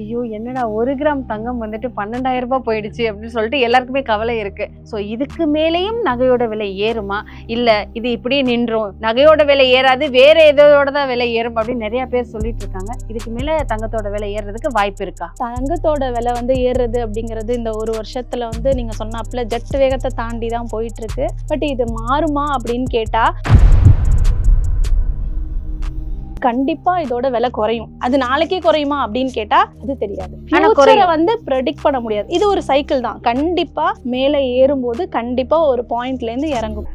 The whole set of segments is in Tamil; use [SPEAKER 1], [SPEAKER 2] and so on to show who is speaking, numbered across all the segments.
[SPEAKER 1] ஐயோ என்னடா ஒரு கிராம் தங்கம் வந்துட்டு பன்னெண்டாயிரம் ரூபாய் போயிடுச்சு அப்படின்னு சொல்லிட்டு எல்லாருக்குமே கவலை இருக்கு. ஸோ இதுக்கு மேலேயும் நகையோட விலை ஏறுமா? இல்ல இது இப்படியே நின்றோம். நகையோட விலை ஏறாது வேற எதோட தான் விலை ஏறும் அப்படின்னு நிறைய பேர் சொல்லிட்டு இருக்காங்க. இதுக்கு மேல தங்கத்தோட விலை ஏறுறதுக்கு வாய்ப்பு இருக்கா?
[SPEAKER 2] தங்கத்தோட விலை வந்து ஏறுறது அப்படிங்கிறது இந்த ஒரு வருஷத்துல வந்து நீங்க சொன்னாப்புல ஜெட் வேகத்தை தாண்டி தான் போயிட்டு இருக்கு. பட் இது மாறுமா அப்படின்னு கேட்டா கண்டிப்பா இதோட விலை குறையும். அது நாளைக்கே குறையுமா அப்படின்னு கேட்டா அது தெரியாது.
[SPEAKER 1] ஆனா
[SPEAKER 2] Future-அ
[SPEAKER 1] குறையும்.
[SPEAKER 2] வந்து ப்ரெடிக்ட் பண்ண முடியாது. இது ஒரு சைக்கிள் தான். கண்டிப்பா மேலே ஏறும்போது கண்டிப்பா ஒரு பாயிண்ட்ல இருந்து இறங்கும்.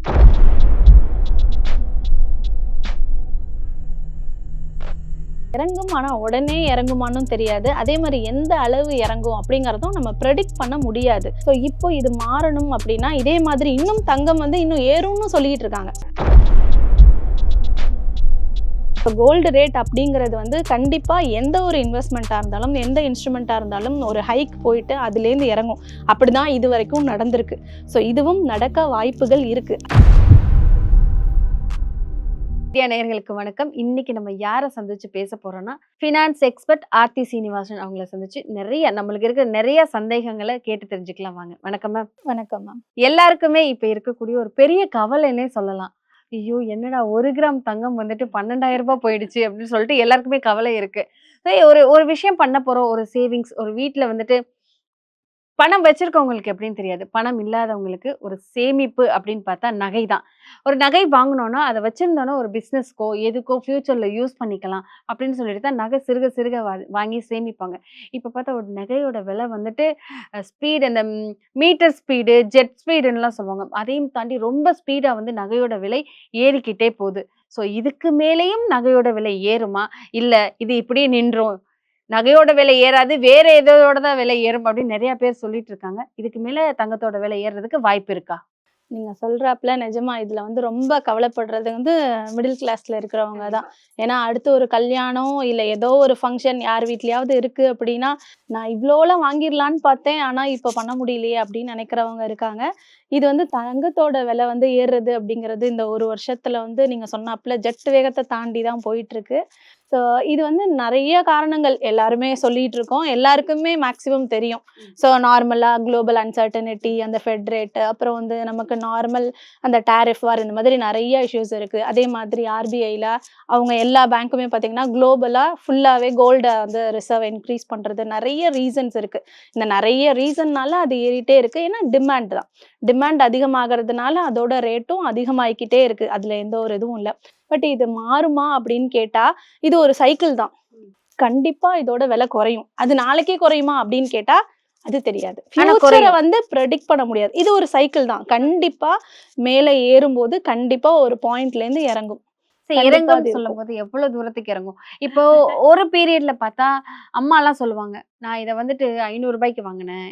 [SPEAKER 2] இறங்கும் ஆனா உடனே இறங்குமான்னு தெரியாது. அதே மாதிரி எந்த அளவு இறங்கும் அப்படிங்கறதும் நம்ம ப்ரெடிக்ட் பண்ண முடியாது. ஸோ இப்போ இது மாறணும் அப்படின்னா இதே மாதிரி இன்னும் தங்கம் வந்து இன்னும் ஏறும்னு சொல்லிட்டு இருக்காங்க. கோல்டு ரேட் அப்படிங்கிறது வந்து கண்டிப்பாக எந்த ஒரு இன்வெஸ்ட்மெண்ட்டாக இருந்தாலும் எந்த இன்ஸ்ட்ருமெண்ட்டாக இருந்தாலும் ஒரு ஹைக் போயிட்டு அதுலேருந்து இறங்கும். அப்படி தான் இது வரைக்கும் நடந்திருக்கு. ஸோ இதுவும் நடக்க வாய்ப்புகள் இருக்குது
[SPEAKER 1] இந்தியா நேயர்களுக்கு வணக்கம். இன்னைக்கு நம்ம யாரை சந்திச்சு பேச போறோம்னா ஃபினான்ஸ் எக்ஸ்பர்ட் ஆர்த்தி சீனிவாசன் அவங்கள சந்திச்சு நிறைய நம்மளுக்கு இருக்கிற நிறைய சந்தேகங்களை கேட்டு தெரிஞ்சுக்கலாம் வாங்க. வணக்கம் மேம்
[SPEAKER 2] வணக்கம் மேம்
[SPEAKER 1] எல்லாருக்குமே இப்ப இருக்கக்கூடிய ஒரு பெரிய கவலைன்னே சொல்லலாம். ஐயோ என்னடா ஒரு கிராம் தங்கம் வந்துட்டு பன்னெண்டாயிரம் ரூபாய் போயிடுச்சு அப்படின்னு சொல்லிட்டு எல்லாருக்குமே கவலை இருக்கு. ஒரு ஒரு விஷயம் பண்ண போறோம். ஒரு சேவிங்ஸ் ஒரு வீட்டில் வந்துட்டு பணம் வச்சிருக்கவங்களுக்கு எப்படின்னு தெரியாது. பணம் இல்லாதவங்களுக்கு ஒரு சேமிப்பு அப்படின்னு பார்த்தா நகை தான். ஒரு நகை வாங்கினோன்னா அதை வச்சிருந்தோன்னா ஒரு பிஸ்னஸ்க்கோ எதுக்கோ ஃப்யூச்சரில் யூஸ் பண்ணிக்கலாம் அப்படின்னு சொல்லிட்டு தான் நகை சிறுக சிறுக வா- வாங்கி சேமிப்பாங்க. இப்போ பார்த்தா ஒரு நகையோட விலை வந்துட்டு ஸ்பீடு அந்த மீட்டர் ஸ்பீடு ஜெட் ஸ்பீடுன்னெலாம் சொல்லுவாங்க. அதையும் தாண்டி ரொம்ப ஸ்பீடாக வந்து நகையோட விலை ஏறிக்கிட்டே போகுது. ஸோ இதுக்கு மேலேயும் நகையோட விலை ஏறுமா? இல்லை இது இப்படியே நின்றோம்? நகையோட விலை ஏறாது வேற எதோட தான் விலை ஏறும் அப்படின்னு நிறைய பேர் சொல்லிட்டு இருக்காங்க. இதுக்கு மேல தங்கத்தோட விலை ஏறுறதுக்கு வாய்ப்பு இருக்கா?
[SPEAKER 2] நீங்க சொல்றாப்புல நிஜமா இதுல வந்து ரொம்ப கவலைப்படுறது வந்து மிடில் கிளாஸ்ல இருக்கிறவங்க தான். ஏன்னா அடுத்து ஒரு கல்யாணம் இல்ல ஏதோ ஒரு ஃபங்க்ஷன் யார் வீட்லயாவது இருக்கு அப்படின்னா நான் இவ்வளோலாம் வாங்கிடலான்னு பார்த்தேன் ஆனா இப்போ பண்ண முடியலையே அப்படின்னு நினைக்கிறவங்க இருக்காங்க. இது வந்து தங்கத்தோட விலை வந்து ஏறுறது அப்படிங்கிறது இந்த ஒரு வருஷத்துல வந்து நீங்க சொன்னாப்புல ஜெட் வேகத்தை தாண்டி தான் போயிட்டுருக்கு ஸோ இது வந்து நிறைய காரணங்கள் எல்லாருமே சொல்லிட்டு இருக்கோம் எல்லாருக்குமே மேக்ஸிமம் தெரியும். ஸோ நார்மலாக குளோபல் அன்சர்டனிட்டி அந்த ஃபெட் ரேட்டு அப்புறம் வந்து நமக்கு நார்மல் அந்த டேரிஃப் வார் இந்த மாதிரி நிறைய இஷ்யூஸ் இருக்குது அதே மாதிரி ஆர்பிஐயில் அவங்க எல்லா பேங்க்குமே பார்த்தீங்கன்னா குளோபலாக ஃபுல்லாகவே கோல்டை வந்து ரிசர்வ் இன்க்ரீஸ் பண்ணுறது நிறைய ரீசன்ஸ் இருக்குது இந்த நிறைய ரீசன்னால அது ஏறிட்டே இருக்குது ஏன்னா டிமாண்ட் தான். டிமாண்ட் அதிகமாகிறதுனால அதோட ரேட்டும் அதிகமாகிக்கிட்டே இருக்குது அதில் எந்த ஒரு இதுவும் இல்லை. பட் இது மாறுமா அப்படின்னு கேட்டால் இது ஒரு சைக்கிள் தான். கண்டிப்பாக இதோட விலை குறையும். அது நாளைக்கே குறையுமா அப்படின்னு கேட்டால் அது தெரியாது. ஃபியூச்சரை. வந்து ப்ரெடிக்ட் பண்ண முடியாது. இது ஒரு சைக்கிள் தான். கண்டிப்பா மேலே ஏறும்போது கண்டிப்பா ஒரு பாயிண்ட்ல இருந்து இறங்கும். கண்டிப்பா
[SPEAKER 1] இறங்கும் சொல்லும் போது எவ்வளவு தூரத்துக்கு இறங்கும்? இப்போ ஒரு பீரியட்ல பார்த்தா அம்மா எல்லாம் சொல்லுவாங்க நான் இதை வந்துட்டு ஐநூறு ரூபாய்க்கு வாங்கினேன்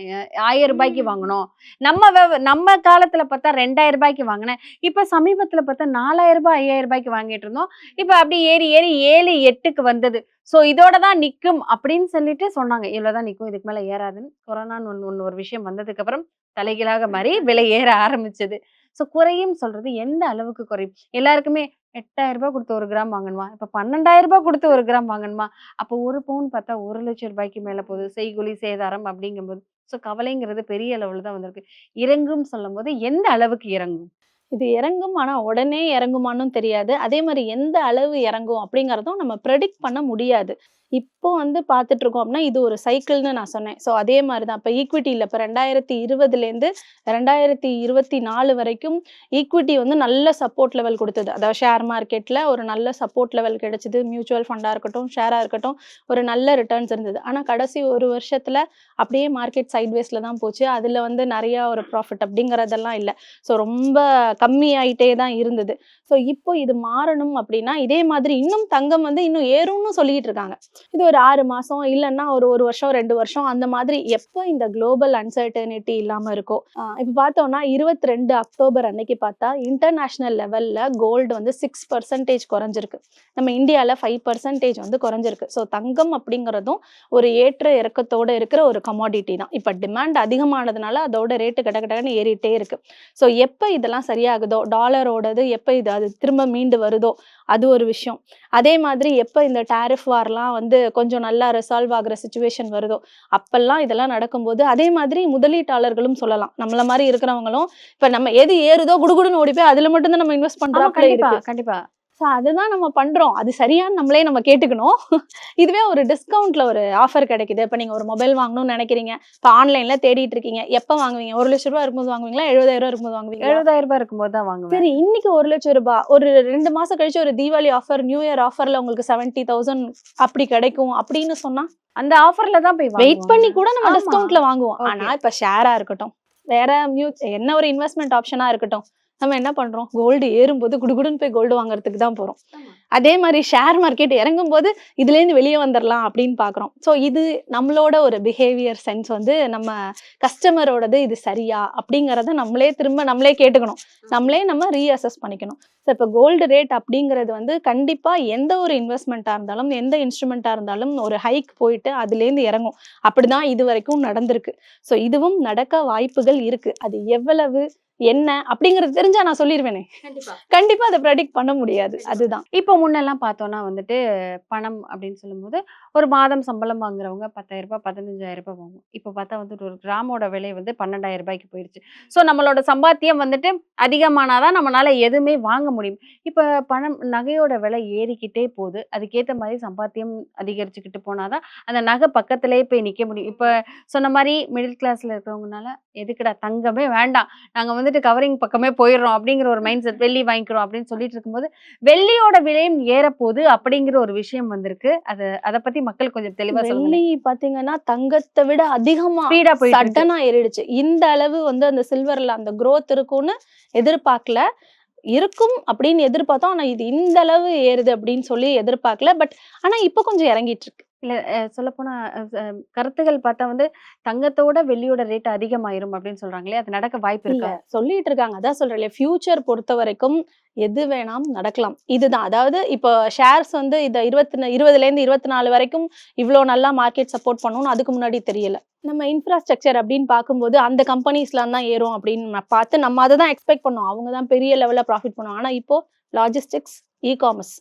[SPEAKER 1] ஆயிரம் ரூபாய்க்கு வாங்கினோம். நம்ம நம்ம காலத்துல பார்த்தா ரெண்டாயிரம் ரூபாய்க்கு வாங்கினேன். இப்ப சமீபத்துல பார்த்தா நாலாயிரம் ரூபாய் ஐயாயிரம் ரூபாய்க்கு வாங்கிட்டு இருந்தோம். இப்ப அப்படி ஏறி ஏறி ஏழு எட்டுக்கு வந்தது. சோ இதோட தான் நிக்கும் அப்படின்னு சொல்லிட்டு சொன்னாங்க. இவ்வளவுதான் நிக்கும் இதுக்கு மேல ஏறாதுன்னு. கொரோனான்னு ஒண்ணு ஒண்ணு ஒரு விஷயம் வந்ததுக்கு அப்புறம் தலைகீழாக மாறி விலை ஏற ஆரம்பிச்சது. சோ குறையும் சொல்றது எந்த அளவுக்கு குறையும்? எல்லாருக்குமே எட்டாயிரம் ரூபாய் கொடுத்து ஒரு கிராம் வாங்கணுமா? இப்போ பன்னெண்டாயிரம் ரூபாய் கொடுத்து ஒரு கிராம் வாங்கணுமா? அப்போ ஒரு பவுன் பார்த்தா ஒரு லட்சம் ரூபாய்க்கு மேலே போகுது. செய்கொலி சேதாரம் அப்படிங்கும்போது. ஸோ கவலைங்கிறது பெரிய அளவில் தான் வந்திருக்கு. இறங்கும் சொல்லும் போது எந்த அளவுக்கு இறங்கும்?
[SPEAKER 2] இது இறங்கும் ஆனால் உடனே இறங்குமானும் தெரியாது. அதே மாதிரி எந்த அளவு இறங்கும் அப்படிங்கிறதும் நம்ம ப்ரெடிக்ட் பண்ண முடியாது. இப்போ வந்து பார்த்துட்டு இருக்கோம் அப்படின்னா இது ஒரு சைக்கிள்னு நான் சொன்னேன். ஸோ அதே மாதிரி தான் இப்போ ஈக்விட்டியில் இப்போ ரெண்டாயிரத்தி இருபதுலேருந்து ரெண்டாயிரத்தி இருபத்தி நாலு வரைக்கும் ஈக்விட்டி வந்து நல்ல சப்போர்ட் லெவல் கொடுத்தது. அதாவது ஷேர் மார்க்கெட்டில் ஒரு நல்ல சப்போர்ட் லெவல் கிடைச்சிது. மியூச்சுவல் ஃபண்டாக இருக்கட்டும் ஷேராக இருக்கட்டும் ஒரு நல்ல ரிட்டர்ன்ஸ் இருந்தது. ஆனால் கடைசி ஒரு வருஷத்தில் அப்படியே மார்க்கெட் சைட்வேஸில் தான் போச்சு. அதில் வந்து நிறையா ஒரு ப்ராஃபிட் அப்படிங்கிறதெல்லாம் இல்லை. ஸோ ரொம்ப கம்மியாயிட்டே தான் இருந்தது. ஸோ இப்போ இது மாறணும் அப்படின்னா இதே மாதிரி இன்னும் தங்கம் வந்து இன்னும் ஏறும்னு சொல்லிக்கிட்டு இருக்காங்க. இது ஒரு ஆறு மாசம் இல்லைன்னா ஒரு ஒரு வருஷம் ரெண்டு வருஷம் அந்த மாதிரி எப்போ இந்த குளோபல் அன்சர்டனிட்டி இல்லாம இருக்கோ. இப்போ பார்த்தோம்னா இருபத்தி ரெண்டு அக்டோபர் அன்னைக்கு பார்த்தா இன்டர்நேஷனல் லெவல்ல கோல்டு வந்து சிக்ஸ் பர்சன்டேஜ் குறைஞ்சிருக்கு. நம்ம இந்தியாவில் ஃபைவ் பர்சன்டேஜ் வந்து குறைஞ்சிருக்கு. ஸோ தங்கம் அப்படிங்கிறதும் ஒரு ஏற்ற இறக்கத்தோட இருக்கிற ஒரு கமாடிட்டி தான். இப்போ டிமாண்ட் அதிகமானதுனால அதோட ரேட்டு கட கடன்னு ஏறிட்டே இருக்கு. ஸோ எப்போ இதெல்லாம் சரியாகுதோ டாலரோடது எப்போ இது அது திரும்ப மீண்டு வருதோ அது ஒரு விஷயம். அதே மாதிரி எப்போ இந்த டேரிஃப் வார்லாம் வந்து கொஞ்சம் நல்லா ரிசால்வ் ஆகுற சுச்சுவேஷன் வருதோ அப்பெல்லாம் இதெல்லாம் நடக்கும்போது அதே மாதிரி முதலீட்டாளர்களும் சொல்லலாம். நம்மள மாதிரி இருக்கிறவங்களும் இப்ப நம்ம எது ஏறுதோ குடுகுடுன்னு ஓடி போய் அதுல மட்டும் தான் நம்ம இன்வெஸ்ட் பண்றாப்ல
[SPEAKER 1] கண்டிப்பா கண்டிப்பா.
[SPEAKER 2] ஸோ அதுதான் நம்ம பண்றோம். அது சரியான்னு நம்மளே நம்ம கேட்டுக்கணும். இதுவே ஒரு டிஸ்கவுண்ட்ல ஒரு ஆஃபர் கிடைக்குது. இப்போ நீங்க ஒரு மொபைல் வாங்கணும்னு நினைக்கிறீங்க. இப்போ ஆன்லைன்ல தேடிட்டு இருக்கீங்க. எப்போ வாங்குவீங்க? ஒரு லட்ச ரூபா இருக்கும்போது வாங்குவீங்களா? எழுபதாயிரம் ரூபா இருக்கும்போது வாங்குவீங்களா?
[SPEAKER 1] எழுபதாயிரம் ரூபாய் இருக்கும்போது தான் வாங்குவேன்.
[SPEAKER 2] சரி இன்னைக்கு ஒரு லட்சம் ரூபாய் ஒரு ரெண்டு மாசம் கழிச்சு ஒரு தீபாவளி ஆஃபர் நியூ இயர் ஆஃபர்ல உங்களுக்கு செவன்டி தௌசண்ட் அப்படி கிடைக்கும் அப்படின்னு சொன்னா?
[SPEAKER 1] அந்த ஆஃபர்ல தான் போய்
[SPEAKER 2] வெயிட் பண்ணி கூட நம்ம. டிஸ்கவுண்ட்ல வாங்குவோம். ஆனா இப்ப ஷேரா இருக்கட்டும். வேற மியூ என்ன ஒரு இன்வெஸ்ட்மெண்ட் ஆப்ஷனா இருக்கட்டும். நம்ம என்ன பண்றோம்? கோல்டு ஏறும்போது குடுகுடுன்னு போய் கோல்டு வாங்குறதுக்கு தான் போறோம். அதே மாதிரி ஷேர் மார்க்கெட் இறங்கும் போது இதுல இருந்து வெளியே வந்துடலாம் அப்படின்னு பாக்குறோம் ஸோ இது நம்மளோட ஒரு பிஹேவியர் சென்ஸ் வந்து நம்ம கஸ்டமரோடது இது சரியா அப்படிங்கறத நம்மளே திரும்ப நம்மளே கேட்டுக்கணும். நம்மளே நம்ம ரீஅசஸ் பண்ணிக்கணும். ஸோ இப்போ கோல்டு ரேட் அப்படிங்கிறது வந்து கண்டிப்பா எந்த ஒரு இன்வெஸ்ட்மெண்ட்டாக இருந்தாலும் எந்த இன்ஸ்ட்ருமெண்ட்டாக இருந்தாலும் ஒரு ஹைக் போயிட்டு அதுலேருந்து இறங்கும். அப்படிதான் இது வரைக்கும் நடந்திருக்கு. ஸோ இதுவும் நடக்க வாய்ப்புகள் இருக்கு. அது எவ்வளவு என்ன அப்படிங்கிறது தெரிஞ்சா நான் சொல்லிடுவேனே கண்டிப்பா. அதை ப்ரெடிக்ட் பண்ண முடியாது. அதுதான்.
[SPEAKER 1] இப்போ முன்னெல்லாம் பார்த்தோம்னா வந்துட்டு பணம் அப்படின்னு சொல்லும்போது ஒரு மாதம் சம்பளம் வாங்குறவங்க பத்தாயிரம் ரூபாய் பதினஞ்சாயிரம் ரூபாய் வாங்குவோம். இப்போ பார்த்தா வந்துட்டு ஒரு கிராமோட விலை வந்து பன்னெண்டாயிரம் ரூபாய்க்கு போயிடுச்சு ஸோ நம்மளோட சம்பாத்தியம் வந்துட்டு அதிகமானாதான் நம்மளால எதுவுமே வாங்க முடியும். இப்போ பணம் நகையோட விலை ஏறிக்கிட்டே போகுது. அதுக்கேற்ற மாதிரி சம்பாத்தியம் அதிகரிச்சுக்கிட்டு போனாதான் அந்த நகை பக்கத்திலே போய் நிற்க முடியும். இப்போ சொன்ன மாதிரி மிடில் கிளாஸ்ல இருக்கிறவங்கனால எதுக்குடா தங்கமே வேண்டாம். நாங்க வந்துட்டு கவரிங் பக்கமே போயிடுறோம் அப்படிங்கிற ஒரு மைண்ட் செட் வெள்ளி வாங்கிக்கிறோம் அப்படின்னு சொல்லிட்டு இருக்கும்போது வெள்ளியோட விலையும் ஏறப்போகுது அப்படிங்கிற ஒரு விஷயம் வந்திருக்கு. அது அதை பத்தி மக்கள் கொஞ்சம் தெளிவா
[SPEAKER 2] வெள்ளி பாத்தீங்கன்னா தங்கத்தை விட அதிகமா
[SPEAKER 1] ஸ்பீடா இருக்கு.
[SPEAKER 2] சட்டனா ஏறிடுச்சு. இந்த அளவு வந்து அந்த சில்வர்ல அந்த growth இருக்கும்னு எதிர்பார்க்கல. இருக்கும் அப்படின்னு எதிர்பார்த்தோம் ஆனா இது இந்த அளவு ஏறுது அப்படின்னு சொல்லி எதிர்பார்க்கல. பட் ஆனா இப்போ கொஞ்சம் இறங்கிட்டு இருக்கு.
[SPEAKER 1] இல்ல சொல்ல போனா கருத்துகள் பார்த்தா வந்து தங்கத்தோட வெள்ளியோட ரேட் அதிகமாயிரும் அப்படின்னு சொல்றாங்களே அது நடக்க வாய்ப்பு
[SPEAKER 2] இல்ல
[SPEAKER 1] இருக்கா?
[SPEAKER 2] சொல்லிட்டு இருக்காங்க. அதான் சொல்றேன் ஃபியூச்சர் பொறுத்த வரைக்கும் எது வேணாம் நடக்கலாம். இதுதான். அதாவது இப்போ ஷேர்ஸ் வந்து இந்த இருபத்தி இருபதுல இருந்து இருபத்தி நாலு வரைக்கும் இவ்வளோ நல்லா மார்க்கெட் சப்போர்ட் பண்ணணும்னு அதுக்கு முன்னாடி தெரியல. நம்ம இன்ஃப்ராஸ்ட்ரக்சர் அப்படின்னு பார்க்கும்போது அந்த கம்பெனிஸ்லாம் தான் ஏறும் அப்படின்னு பார்த்து நம்ம அதை தான் எக்ஸ்பெக்ட் பண்ணோம். அவங்க தான் பெரிய லெவலில் ப்ராஃபிட் பண்ணுவோம் ஆனால் இப்போ லாஜிஸ்டிக்ஸ் இ காமர்ஸ்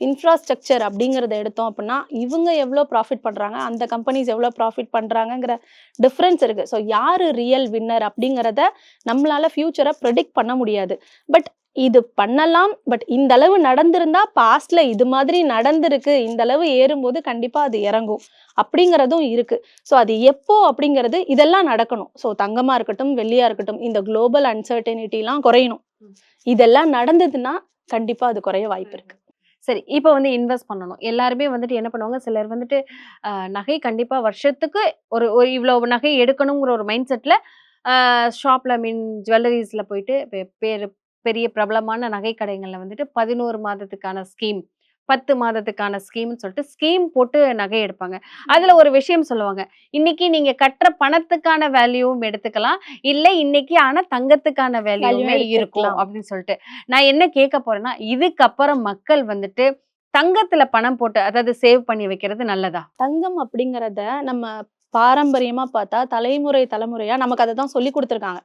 [SPEAKER 2] இன்ஃப்ராஸ்ட்ரக்சர் அப்படிங்கிறத எடுத்தோம் அப்படின்னா இவங்க எவ்வளோ ப்ராஃபிட் பண்ணுறாங்க அந்த கம்பெனிஸ் எவ்வளோ ப்ராஃபிட் பண்ணுறாங்கங்கிற டிஃப்ரென்ஸ் இருக்குது ஸோ யார் ரியல் வின்னர் அப்படிங்கிறத நம்மளால ஃபியூச்சரை ப்ரெடிக்ட் பண்ண முடியாது. பட் இது பண்ணலாம் பட் இந்த அளவு நடந்திருந்தா பாஸ்ட்ல இது மாதிரி நடந்திருக்கு இந்த அளவு ஏறும்போது கண்டிப்பா அது இறங்கும் அப்படிங்கிறதும் இருக்கு. ஸோ அது எப்போ அப்படிங்கிறது இதெல்லாம் நடக்கணும். ஸோ தங்கமா இருக்கட்டும் வெள்ளியா இருக்கட்டும் இந்த குளோபல் அன்சர்டனிட்டிலாம் குறையணும். இதெல்லாம் நடந்ததுன்னா கண்டிப்பா அது குறைய வாய்ப்பு இருக்கு.
[SPEAKER 1] சரி இப்போ வந்து இன்வெஸ்ட் பண்ணணும். எல்லாருமே வந்துட்டு என்ன பண்ணுவாங்க? சிலர் வந்துட்டு நகை கண்டிப்பா வருஷத்துக்கு ஒரு ஒரு இவ்வளோ நகை எடுக்கணுங்கிற ஒரு மைண்ட் செட்ல ஷாப்ல மீன் ஜுவல்லரிஸ்ல போயிட்டு பேர் பெரிய பிரபலமான நகை கடைகளில் வந்துட்டு பதினோரு மாதத்துக்கான ஸ்கீம் பத்து மாதத்துக்கான ஸ்கீம்னு சொல்லிட்டு ஸ்கீம் போட்டு நகை எடுப்பாங்க. அதுல ஒரு விஷயம் சொல்லுவாங்க. இன்னைக்கு நீங்க கட்டுற பணத்துக்கான வேல்யூவும் எடுத்துக்கலாம். இல்ல இன்னைக்கு ஆனா தங்கத்துக்கான வேல்யூமே இருக்கும். அப்படின்னு சொல்லிட்டு. நான் என்ன கேட்க போறேன்னா இதுக்கப்புறம் மக்கள் வந்துட்டு தங்கத்துல பணம் போட்டு அதாவது சேவ் பண்ணி வைக்கிறது நல்லதா?
[SPEAKER 2] தங்கம் அப்படிங்கிறத நம்ம பாரம்பரியமா பார்த்தா தலைமுறை தலைமுறையா நமக்கு அதை தான் சொல்லி கொடுத்துருக்காங்க.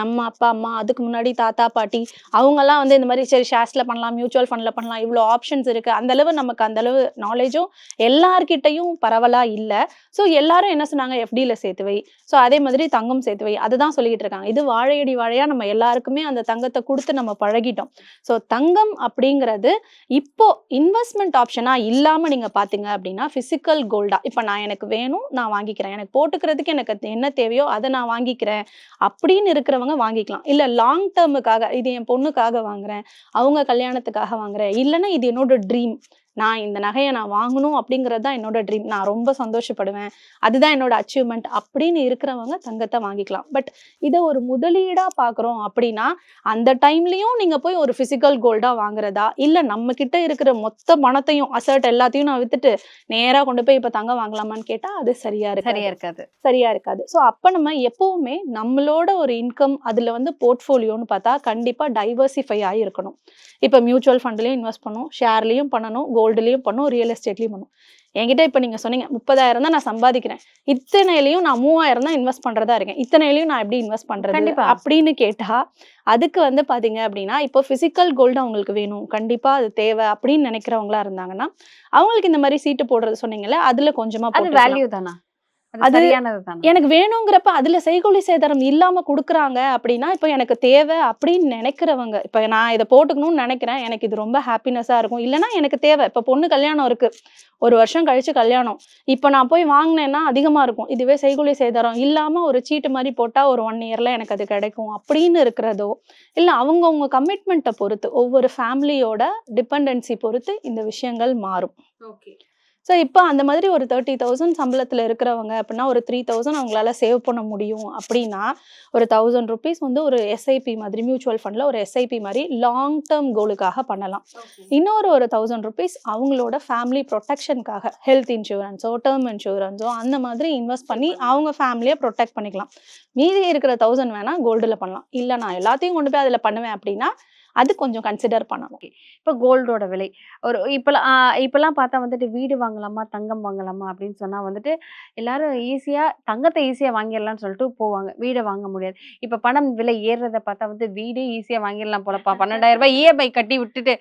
[SPEAKER 2] நம்ம அப்பா அம்மா அதுக்கு முன்னாடி தாத்தா பாட்டி அவங்கெல்லாம் வந்து இந்த மாதிரி சரி ஷேர்ஸ்ல பண்ணலாம் மியூச்சுவல் ஃபண்ட்ல பண்ணலாம் இவ்வளோ ஆப்ஷன்ஸ் இருக்கு. அந்த அளவு நமக்கு அந்த அளவு நாலேஜும் எல்லார்கிட்டையும் பரவலா இல்லை. ஸோ எல்லாரும் என்ன சொன்னாங்க? எஃப்டியில் சேர்த்து வை. ஸோ அதே மாதிரி தங்கம் சேர்த்து வை. அதை தான் சொல்லிக்கிட்டு இருக்காங்க. இது வாழையடி வாழையா நம்ம எல்லாருக்குமே அந்த தங்கத்தை கொடுத்து நம்ம பழகிட்டோம். ஸோ தங்கம் அப்படிங்கிறது இப்போ இன்வெஸ்ட்மெண்ட் ஆப்ஷனா இல்லாம நீங்க பாத்தீங்க அப்படின்னா பிசிக்கல் கோல்டா இப்போ நான் எனக்கு வேணும் நான் வாங்கிக்கிறேன். எனக்கு போட்டுக்கிறதுக்கு எனக்கு என்ன தேவையோ அதை நான் வாங்கிக்கிறேன் அப்படின்னு இருக்கிறவங்க வாங்கிக்கலாம். இல்ல லாங் டேர்முக்காக இது என் பொண்ணுக்காக வாங்குறேன் அவங்க கல்யாணத்துக்காக வாங்குறேன் இல்லைன்னா இது என்னோட ட்ரீம் நான் இந்த நகையை நான் வாங்கணும் அப்படிங்கிறது தான் என்னோட ட்ரீம் நான் ரொம்ப சந்தோஷப்படுவேன். அதுதான் என்னோட அச்சீவ்மெண்ட் அப்படின்னு இருக்கிறவங்க தங்கத்தை வாங்கிக்கலாம். பட் இதை ஒரு முதலீடா பார்க்குறோம் அப்படின்னா அந்த டைம்லயும் நீங்க போய் ஒரு பிசிக்கல் கோல்டா வாங்குறதா? இல்ல நம்ம கிட்ட இருக்கிற மொத்த பணத்தையும் அசர்ட் எல்லாத்தையும் நான் வித்துட்டு நேரா கொண்டு போய் இப்ப தங்கம் வாங்கலாமான்னு கேட்டா அது சரியா இருக்கு
[SPEAKER 1] சரியா இருக்காது.
[SPEAKER 2] சரியா இருக்காது. ஸோ அப்ப நம்ம எப்பவுமே நம்மளோட ஒரு இன்கம் அதுல வந்து போர்ட்ஃபோலியோன்னு பார்த்தா கண்டிப்பா டைவர்சிஃபை ஆகி இருக்கணும். இப்போ மியூச்சுவல் ஃபண்ட்லயும் இன்வெஸ்ட் பண்ணும் ஷேர்லயும் பண்ணணும் கோல்டுலயும் பண்ணும் ரியல் எஸ்டேட்லயும் பண்ணும். என்கிட்ட இப்போ நீங்கள் சொன்னீங்க முப்பதாயிரம் தான் நான் சம்பாதிக்கிறேன். இத்தனையிலையும் நான் மூவாயிரம் தான் இன்வெஸ்ட் பண்ணுறதா இருக்கேன். இத்தனையிலையும் நான் எப்படி இன்வெஸ்ட் பண்ணுறது. அப்படின்னு கேட்டா அதுக்கு வந்து பாத்தீங்க அப்படின்னா இப்போ பிசிக்கல் கோல்டு அவங்களுக்கு வேணும். கண்டிப்பா அது தேவை அப்படின்னு நினைக்கிறவங்களா இருந்தாங்கன்னா அவங்களுக்கு இந்த மாதிரி சீட்டு போடுறது சொன்னீங்கல்ல அதுல கொஞ்சமா
[SPEAKER 1] அது. வேல்யூ தானா? அது
[SPEAKER 2] எனக்கு வேணுங்கிறப்ப அதுல செய்கூலி சேதாரம் இல்லாம கொடுக்குறாங்க அப்படின்னா இப்போ எனக்கு தேவை அப்படின்னு நினைக்கிறவங்க இப்போ நான் இதை போட்டுக்கணும்னு நினைக்கிறேன். எனக்கு இது ரொம்ப ஹாப்பினஸா இருக்கும். இல்லைன்னா எனக்கு தேவை. இப்போ பொண்ணு கல்யாணம் இருக்கு. ஒரு வருஷம் கழிச்சு கல்யாணம். இப்போ நான் போய் வாங்கினேன்னா அதிகமா இருக்கும். இதுவே செய்கூலி சேதாரம் இல்லாம ஒரு சீட்டு மாதிரி போட்டா ஒரு ஒன் இயர்ல எனக்கு அது கிடைக்கும் அப்படின்னு இருக்கிறதோ இல்ல அவங்கவுங்க கமிட்மெண்ட்டை பொறுத்து ஒவ்வொரு ஃபேமிலியோட டிபெண்டன்சி பொறுத்து இந்த விஷயங்கள் மாறும். ஸோ இப்போ அந்த மாதிரி ஒரு தேர்ட்டி தௌசண்ட் சம்பளத்தில் இருக்கிறவங்க அப்படின்னா ஒரு த்ரீ தௌசண்ட் அவங்களால சேவ் பண்ண முடியும். அப்படின்னா ஒரு தௌசண்ட் ருபீஸ் வந்து ஒரு எஸ்ஐபி மாதிரி மியூச்சுவல் ஃபண்டில் ஒரு எஸ்ஐபி மாதிரி லாங் டேர்ம் கோலுக்காக பண்ணலாம். இன்னொரு ஒரு தௌசண்ட் ருபீஸ் அவங்களோட ஃபேமிலி ப்ரொடெக்ஷனுக்காக ஹெல்த் இன்சூரன்ஸோ டேர்ம் இன்சூரன்ஸோ அந்த மாதிரி இன்வெஸ்ட் பண்ணி அவங்க ஃபேமிலியை ப்ரொடெக்ட் பண்ணிக்கலாம். மீதி இருக்கிற தௌசண்ட் வேணால் கோல்டில் பண்ணலாம். இல்லை நான் எல்லாத்தையும் கொண்டு போய் அதில் பண்ணுவேன் அப்படின்னா அது கொஞ்சம் கன்சிடர் பண்ணணும்.
[SPEAKER 1] இப்போ கோல்டோட விலை. ஒரு இப்பெல்லாம் ஆ, இப்பெல்லாம் பார்த்தா வந்துட்டு வீடு வாங்கலாமா தங்கம் வாங்கலாமா அப்படின்னு சொன்னா வந்துட்டு எல்லாரும் ஈஸியா தங்கத்தை ஈஸியா வாங்கிடலாம்னு சொல்லிட்டு போவாங்க. வீடை வாங்க முடியாது. இப்ப பணம் விலை ஏறுறத பார்த்தா வந்து வீடே ஈஸியா வாங்கிடலாம் போலப்பா. பன்னெண்டாயிரம் ரூபாய் இஎம்ஐ கட்டி விட்டுட்டு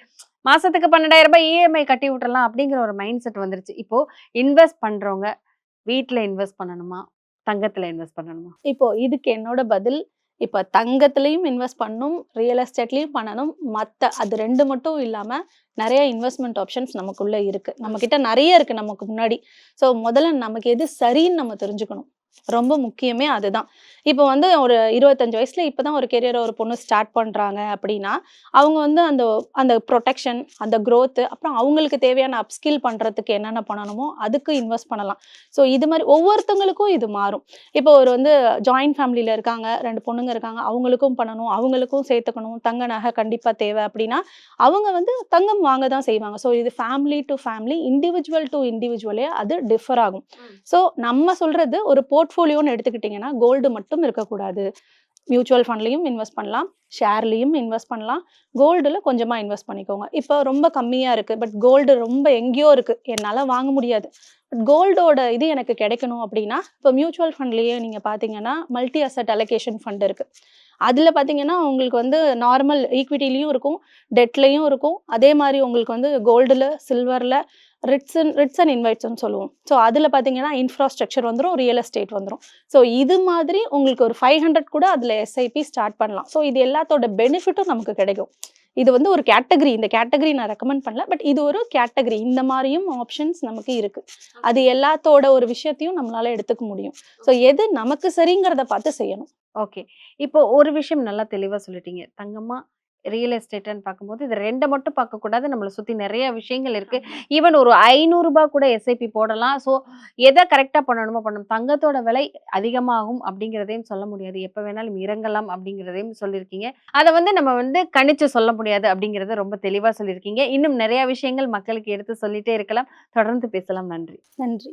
[SPEAKER 1] மாசத்துக்கு பன்னெண்டாயிரம் ரூபாய் இஎம்ஐ கட்டி விட்டுறலாம் அப்படிங்கிற ஒரு மைண்ட் செட் வந்துருச்சு. இப்போ இன்வெஸ்ட் பண்றவங்க வீட்ல இன்வெஸ்ட் பண்ணணுமா? தங்கத்துல இன்வெஸ்ட் பண்ணணுமா?
[SPEAKER 2] இப்போ இதுக்கு என்னோட பதில் இப்போ தங்கத்துலேயும் இன்வெஸ்ட் பண்ணணும் ரியல் எஸ்டேட்லேயும் பண்ணணும். மற்ற அது ரெண்டு மட்டும் இல்லாமல் நிறைய இன்வெஸ்ட்மெண்ட் ஆப்ஷன்ஸ் நமக்குள்ள இருக்கு. நம்ம கிட்ட நிறைய இருக்கு நமக்கு முன்னாடி. ஸோ முதல்ல நமக்கு எது சரின்னு நம்ம தெரிஞ்சுக்கணும். ரொம்ப முக்கியமே அதுதான். இப்போ வந்து ஒரு இருபத்தஞ்சு வயசுல இப்பதான் ஒரு கெரியரை ஒரு பொண்ணு ஸ்டார்ட் பண்றாங்க அப்படின்னா அவங்க வந்து அந்த அந்த ப்ரொடெக்ஷன் அந்த growth அப்புறம் அவங்களுக்கு தேவையான அப்ஸ்கில் பண்றதுக்கு என்னென்ன பண்ணணுமோ அதுக்கு இன்வெஸ்ட் பண்ணலாம். ஸோ இது மாதிரி ஒவ்வொருத்தங்களுக்கும் இது மாறும். இப்போ ஒரு வந்து ஜாயிண்ட் ஃபேமிலியில் இருக்காங்க ரெண்டு பொண்ணுங்க இருக்காங்க அவங்களுக்கும் பண்ணணும் அவங்களுக்கும் சேர்த்துக்கணும் தங்க நகை கண்டிப்பாக தேவை அப்படின்னா அவங்க வந்து தங்கம் வாங்க தான் செய்வாங்க. ஸோ இது family to family individual to இண்டிவிஜுவலே அது டிஃபர் ஆகும். ஸோ நம்ம சொல்றது ஒரு போர்ட்ஃபோலியோன்னு எடுத்துக்கிட்டிங்கன்னா கோல்டு மட்டும் இருக்கக்கூடாது. மியூச்சுவல் ஃபண்ட்லையும் இன்வெஸ்ட் பண்ணலாம் ஷேர்லையும் இன்வெஸ்ட் பண்ணலாம். கோல்டில் கொஞ்சமாக இன்வெஸ்ட் பண்ணிக்கோங்க. இப்போ ரொம்ப கம்மியாக இருக்குது பட் கோல்டு ரொம்ப எங்கேயோ இருக்குது என்னால் வாங்க முடியாது. பட் கோல்டோட இது எனக்கு கிடைக்கணும் அப்படின்னா இப்போ மியூச்சுவல் ஃபண்ட்லேயே நீங்கள் பார்த்தீங்கன்னா மல்டி அசட் அலோகேஷன் ஃபண்ட் இருக்குது அதில் பார்த்தீங்கன்னா உங்களுக்கு வந்து நார்மல் ஈக்விட்டிலையும் இருக்கும் டெட்லையும் இருக்கும். அதே மாதிரி உங்களுக்கு வந்து கோல்டில் சில்வரில் ரிட்ஸ் அண்ட் ரிட்ஸ் அண்ட் இன்வைட்ஸ்னு சொல்லுவோம். ஸோ அதில் பார்த்தீங்கன்னா இன்ஃப்ராஸ்ட்ரக்சர் வந்துடும் ரியல் எஸ்டேட் வந்துடும் ஸோ இது மாதிரி உங்களுக்கு ஒரு ஃபைவ் ஹண்ட்ரட் கூட அதில் எஸ்ஐபி ஸ்டார்ட் பண்ணலாம். ஸோ இது எல்லாத்தோட பெனிஃபிட்டும் நமக்கு கிடைக்கும். இது வந்து ஒரு கேட்டகரி இந்த கேட்டகரி நான் ரெக்கமெண்ட் பண்ணல பட் இது ஒரு கேட்டகரி இந்த மாதிரியும் ஆப்ஷன்ஸ் நமக்கு இருக்கு. அது எல்லாத்தோட ஒரு விஷயத்தையும் நம்மளால எடுத்துக்க முடியும். ஸோ எது நமக்கு சரிங்கிறத பார்த்து செய்யணும்.
[SPEAKER 1] ஓகே இப்போ ஒரு விஷயம் நல்லா தெளிவா சொல்லிட்டீங்க. தங்கமா ரியல் எஸ்டேட்னு பார்க்கும்போது இது ரெண்டை மட்டும் பார்க்கக்கூடாது நம்மளை சுற்றி நிறைய விஷயங்கள் இருக்கு. ஈவன் ஒரு ஐநூறுரூபா கூட எஸ்ஐபி போடலாம். ஸோ எதை கரெக்டாக பண்ணணுமோ பண்ணணும். தங்கத்தோட விலை அதிகமாகும் அப்படிங்கிறதையும் சொல்ல முடியாது. எப்போ வேணாலும் இறங்கலாம் அப்படிங்கிறதையும் சொல்லியிருக்கீங்க. அதை வந்து நம்ம வந்து கணிச்சு சொல்ல முடியாது அப்படிங்கிறத ரொம்ப தெளிவாக சொல்லியிருக்கீங்க. இன்னும் நிறைய விஷயங்கள் மக்களுக்கு எடுத்து சொல்லிட்டே இருக்கலாம். தொடர்ந்து பேசலாம். நன்றி.
[SPEAKER 2] நன்றி.